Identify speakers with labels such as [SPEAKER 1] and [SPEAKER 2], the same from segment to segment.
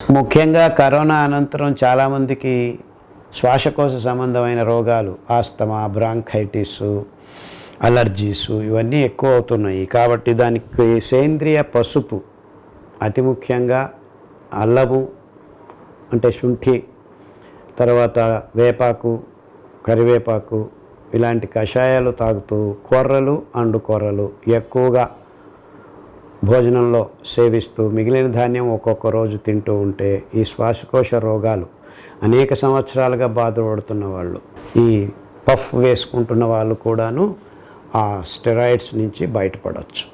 [SPEAKER 1] ముఖ్యంగా కరోనా అనంతరం చాలామందికి శ్వాసకోశ సంబంధమైన రోగాలు ఆస్తమా బ్రాంకైటిస్ అలర్జీస్ ఇవన్నీ ఎక్కువ అవుతున్నాయి కాబట్టి దానికి సేంద్రియ పసుపు అతి ముఖ్యంగా అల్లము అంటే శుంఠి తర్వాత వేపాకు కరివేపాకు ఇలాంటి కషాయాలు తాగుతూ కొర్రలు అండు కొర్రలు ఎక్కువగా భోజనంలో సేవిస్తూ మిగిలిన ధాన్యం ఒక్కొక్క రోజు తింటూ ఉంటే ఈ శ్వాసకోశ రోగాలు అనేక సంవత్సరాలుగా బాధపడుతున్న వాళ్ళు ఈ పఫ్ వేసుకుంటున్న వాళ్ళు కూడాను ఆ స్టెరాయిడ్స్ నుంచి బయటపడవచ్చు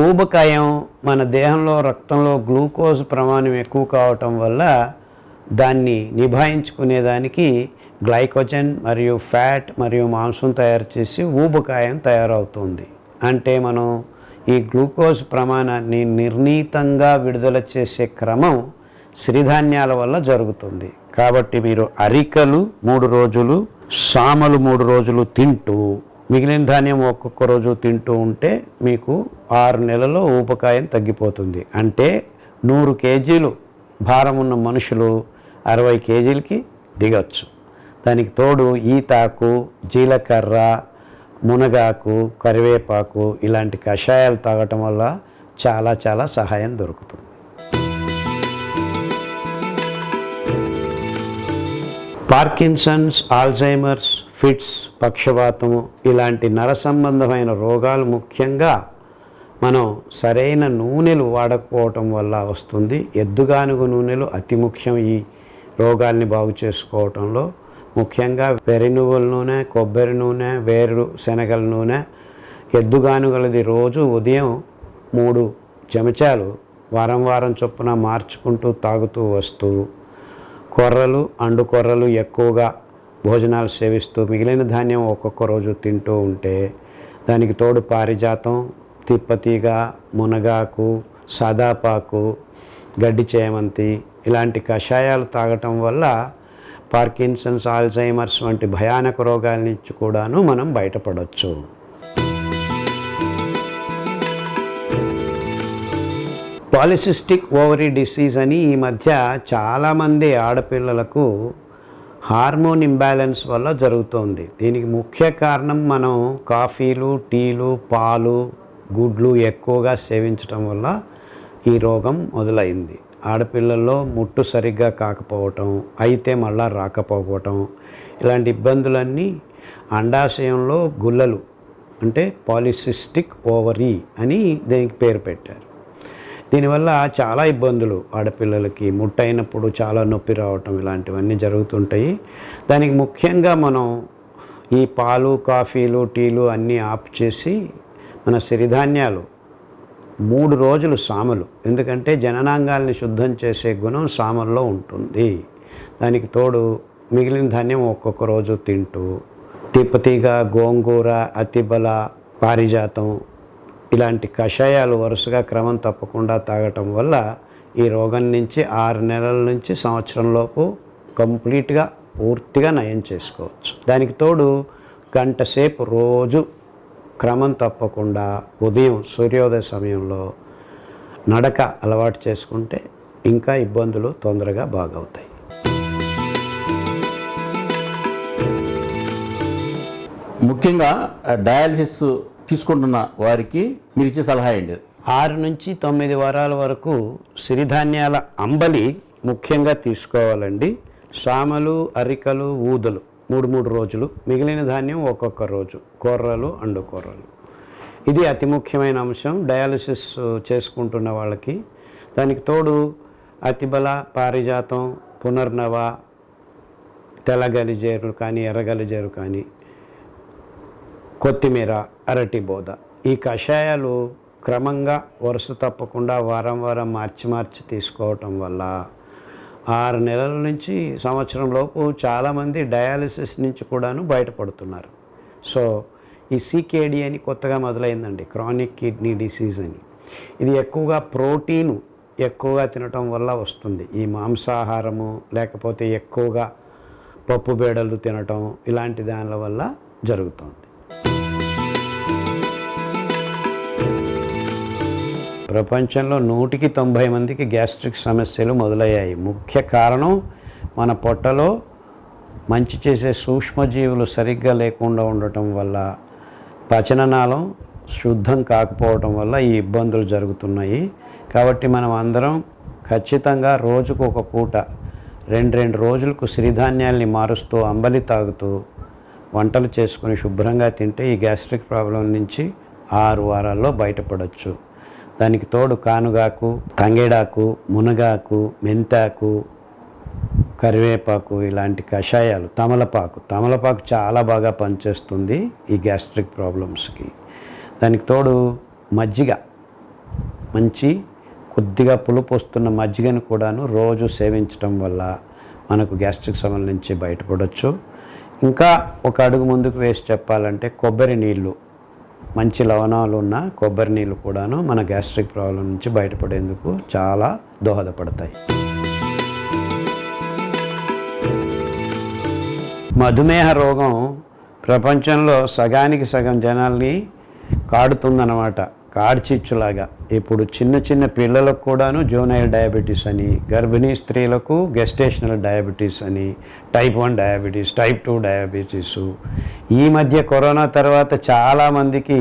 [SPEAKER 1] ఊబకాయం మన దేహంలో రక్తంలో గ్లూకోజ్ ప్రమాణం ఎక్కువ కావటం వల్ల దాన్ని నిభాయించుకునేదానికి గ్లైకోజన్ మరియు ఫ్యాట్ మరియు మాంసం తయారు చేసి ఊబకాయం తయారవుతుంది. అంటే మనం ఈ గ్లూకోజ్ ప్రమాణాన్ని నిర్ణీతంగా విడుదల చేసే క్రమం సిరిధాన్యాల వల్ల జరుగుతుంది. కాబట్టి మీరు అరికలు మూడు రోజులు సామలు మూడు రోజులు తింటూ మిగిలిన ధాన్యం ఒక్కొక్క రోజు తింటూ ఉంటే మీకు ఆరు నెలల్లో ఊపకాయం తగ్గిపోతుంది. అంటే నూరు కేజీలు భారం ఉన్న మనుషులు అరవై కేజీలకి దిగచ్చు. దానికి తోడు ఈతాకు జీలకర్ర మునగాకు కరివేపాకు ఇలాంటి కషాయాలు తాగటం వల్ల చాలా చాలా సహాయం దొరుకుతుంది. పార్కిన్సన్స్ ఆల్జైమర్స్ ఫిట్స్ పక్షవాతము ఇలాంటి నర సంబంధమైన రోగాలు ముఖ్యంగా మనం సరైన నూనెలు వాడకపోవటం వల్ల వస్తుంది. ఎద్దుగానుగు నూనెలు అతి ముఖ్యం ఈ రోగాల్ని బాగు చేసుకోవటంలో. ముఖ్యంగా వెర్రి నువ్వుల నూనె కొబ్బరి నూనె వేరు శనగల నూనె. ఎద్దుగానుగలది రోజు ఉదయం మూడు చెమచాలు వారం వారం చొప్పున మార్చుకుంటూ తాగుతూ వస్తూ కొర్రలు అండు కొర్రలు ఎక్కువగా భోజనాలు సేవిస్తూ మిగిలిన ధాన్యం ఒక్కొక్క రోజు తింటూ ఉంటే దానికి తోడు పారిజాతం తిప్పతీగ మునగాకు సాదాపాకు గడ్డి చేమంతి ఇలాంటి కషాయాలు తాగటం వల్ల పార్కిన్సన్స్ ఆల్జైమర్స్ వంటి భయానక రోగాల నుంచి కూడాను మనం బయటపడవచ్చు పాలిసిస్టిక్ ఓవరీ డిసీజ్ అని ఈ మధ్య చాలామంది ఆడపిల్లలకు హార్మోన్ ఇంబ్యాలెన్స్ వల్ల జరుగుతోంది. దీనికి ముఖ్య కారణం మనం కాఫీలు టీలు పాలు గుడ్లు ఎక్కువగా సేవించటం వల్ల ఈ రోగం మొదలైంది. ఆడపిల్లల్లో ముట్టు సరిగ్గా కాకపోవటం అయితే మళ్ళా రాకపోవటం ఇలాంటి ఇబ్బందులన్నీ అండాశయంలో గుల్లలు అంటే పాలిసిస్టిక్ ఓవరీ అని దీనికి పేరు పెట్టారు. దీనివల్ల చాలా ఇబ్బందులు ఆడపిల్లలకి. ముట్టయినప్పుడు చాలా నొప్పి రావటం ఇలాంటివన్నీ జరుగుతుంటాయి. దానికి ముఖ్యంగా మనం ఈ పాలు కాఫీలు టీలు అన్నీ ఆఫ్ చేసి మన సిరిధాన్యాలు మూడు రోజులు సామలు. ఎందుకంటే జననాంగాల్ని శుద్ధం చేసే గుణం సామల్లో ఉంటుంది. దానికి తోడు మిగిలిన ధాన్యం ఒక్కొక్క రోజు తింటూ తిప్పతీగ గోంగూర అతిబల పారిజాతం ఇలాంటి కషాయాలు వరుసగా క్రమం తప్పకుండా తాగటం వల్ల ఈ రోగం నుంచి ఆరు నెలల నుంచి సంవత్సరంలోపు కంప్లీట్గా పూర్తిగా నయం చేసుకోవచ్చు. దానికి తోడు గంట సేపు రోజు క్రమం తప్పకుండా ఉదయం సూర్యోదయ సమయంలో నడక అలవాటు చేసుకుంటే ఇంకా ఇబ్బందులు తొందరగా బాగవుతాయి.
[SPEAKER 2] ముఖ్యంగా డయాలసిస్ తీసుకుంటున్న వారికి మీరు ఇచ్చే సలహా ఏంటి?
[SPEAKER 1] ఆరు నుంచి తొమ్మిది వారాల వరకు సిరిధాన్యాల అంబలి ముఖ్యంగా తీసుకోవాలండి. సామలు అరికలు ఊదలు మూడు మూడు రోజులు. మిగిలిన ధాన్యం ఒక్కొక్క రోజు. కూరలు అండు కూరలు ఇది అతి ముఖ్యమైన అంశం. డయాలసిస్ చేసుకుంటున్న వాళ్ళకి దానికి తోడు అతిబల పారిజాతం పునర్నవ తెల్లగలిజేరు కానీ ఎర్రగలిజేరు కానీ కొత్తిమీర అరటి బోద. ఈ కషాయాలు క్రమంగా వరుస తప్పకుండా వారం వారం మార్చి మార్చి తీసుకోవటం వల్ల ఆరు నెలల నుంచి సంవత్సరం లోపు చాలామంది డయాలసిస్ నుంచి కూడాను బయటపడుతున్నారు. సో ఈ సీకేడి అని కొత్తగా మొదలైందండి క్రానిక్ కిడ్నీ డిసీజ్ అని. ఇది ఎక్కువగా ప్రోటీన్ ఎక్కువగా తినటం వల్ల వస్తుంది. ఈ మాంసాహారము లేకపోతే ఎక్కువగా పప్పు బేడలు తినటం ఇలాంటి దానిల వల్ల జరుగుతుంది. ప్రపంచంలో నూటికి తొంభై మందికి గ్యాస్ట్రిక్ సమస్యలు మొదలయ్యాయి. ముఖ్య కారణం మన పొట్టలో మంచి చేసే సూక్ష్మజీవులు సరిగ్గా లేకుండా ఉండటం వల్ల పచననాళం శుద్ధం కాకపోవటం వల్ల ఈ ఇబ్బందులు జరుగుతున్నాయి. కాబట్టి మనం అందరం ఖచ్చితంగా రోజుకు ఒక పూట రెండు రెండు రోజులకు సిరిధాన్యాల్ని మారుస్తూ అంబలి తాగుతూ వంటలు చేసుకుని శుభ్రంగా తింటే ఈ గ్యాస్ట్రిక్ ప్రాబ్లం నుంచి ఆరు వారాల్లో బయటపడవచ్చు దానికి తోడు కానుగాకు తంగేడాకు మునగాకు మెంతాకు కరివేపాకు ఇలాంటి కషాయాలు తమలపాకు. తమలపాకు చాలా బాగా పనిచేస్తుంది ఈ గ్యాస్ట్రిక్ ప్రాబ్లమ్స్కి. దానికి తోడు మజ్జిగ. మంచి కొద్దిగా పులుపు వస్తున్న మజ్జిగను కూడాను రోజు సేవించడం వల్ల మనకు గ్యాస్ట్రిక్ సమస్యల నుంచి బయటపడవచ్చు ఇంకా ఒక అడుగు ముందుకు వేసి చెప్పాలంటే కొబ్బరి నీళ్ళు. మంచి లవణాలు ఉన్న కొబ్బరి నీళ్ళు కూడాను మన గ్యాస్ట్రిక్ ప్రాబ్లం నుంచి బయటపడేందుకు చాలా దోహదపడతాయి. మధుమేహ రోగం ప్రపంచంలో సగానికి సగం జనాల్ని కాడుతుందన్నమాట. కాడ్చిచ్చులాగా. ఇప్పుడు చిన్న చిన్న పిల్లలకు కూడాను జోనైల్ డయాబెటీస్ అని గర్భిణీ స్త్రీలకు గెస్టేషనల్ డయాబెటీస్ అని type one diabetes type two diabetes. ఈ మధ్య కరోనా తర్వాత చాలామందికి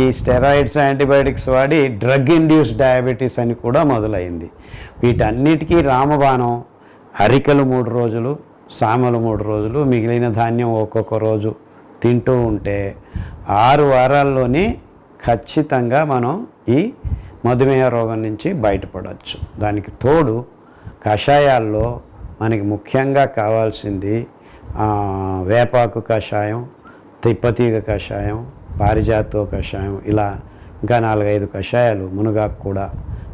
[SPEAKER 1] ఈ స్టెరాయిడ్స్ యాంటీబయాటిక్స్ వాడి డ్రగ్ ఇండ్యూస్ డయాబెటీస్ అని కూడా మొదలైంది. వీటన్నిటికీ రామబాణం. అరికలు మూడు రోజులు సామలు మూడు రోజులు మిగిలిన ధాన్యం ఒక్కొక్క రోజు తింటూ ఉంటే ఆరు వారాల్లోనే ఖచ్చితంగా మనం ఈ మధుమేహ రోగం నుంచి బయటపడవచ్చు దానికి తోడు కషాయాల్లో మనకి ముఖ్యంగా కావాల్సింది వేపాకు కషాయం తిప్పతీగ కషాయం పారిజాతో కషాయం ఇలా ఇంకా నాలుగైదు కషాయాలు మునగాకు కూడా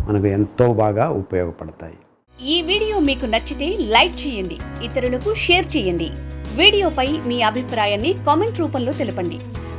[SPEAKER 1] మనకు ఎంతో బాగా ఉపయోగపడతాయి.
[SPEAKER 3] ఈ వీడియో మీకు నచ్చితే లైక్ చేయండి ఇతరులకు షేర్ చేయండి. వీడియోపై మీ అభిప్రాయాన్ని కామెంట్ రూపంలో తెలపండి.